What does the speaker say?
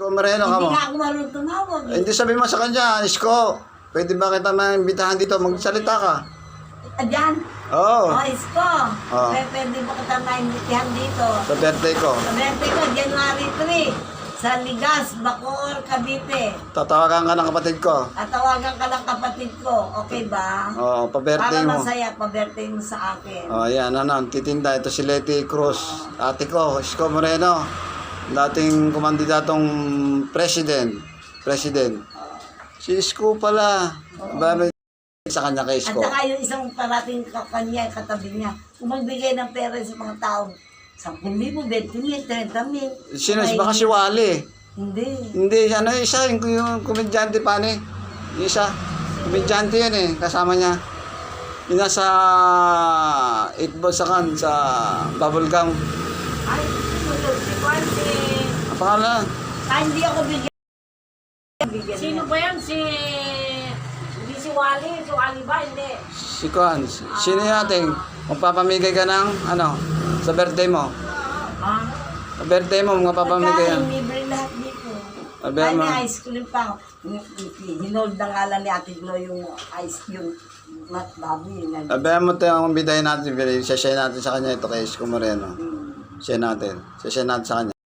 Isko Moreno ka Hindi mo. nga ako marunong tumawag. Eh, Hindi sabi mo sa kanya, Isko, pwede ba kita maimbitahan dito? Magsalita ka. Adyan. Oo. Oh, isko. Oh. P- Pwede ba kita naimbitihan dito? Sa birthday ko. Sa birthday ko, January 3. Sa Ligas, Bacoor, Cavite. Tatawagan ka ng kapatid ko. Tatawagan ka ng kapatid ko. Okay ba? Oo, pa-birthday Para mo. masaya, pa-birthday mo sa akin. Oh, yan, ano, ang titinda. Ito si Leti Cruz. Ate ko, Isko Moreno. Dating kumandidatong president. President. Si Isko pala. Ba, may sa kanya kay At Isko. saka yung isang parating ka kanya, katabi niya, kung magbigay ng pera sa mga tao, 10,000, 20,000, 30,000. Sino? May- Baka si Wally. Hindi. Hindi, ano, isa, yung, yung komedyante pa ni. Yung isa. Komedyante yan eh, kasama niya. Yung nasa 8 balls sa kan, sa bubblegum. Ay, tulog si. Ang pangalan? Ah, hindi ako bigyan. Bigyan Sino ba yan? Si... Hindi si Wally. Si Wally ba? Hindi. Si Kwan. Sino yung ating? Magpapamigay ka ng, ano, sa birthday mo. Ah, Sa birthday mo, magpapamigay yan. pagkain, libre lahat dito. Sabi Ay, mo. may ice cream pa. Hinold na nga lang ni Ate Glo yung ice yung mat babi. Nag- Sabihan mo ito yung bidahin natin, share natin sa kanya ito kay Isko Moreno. Share natin. Share natin sa kanya.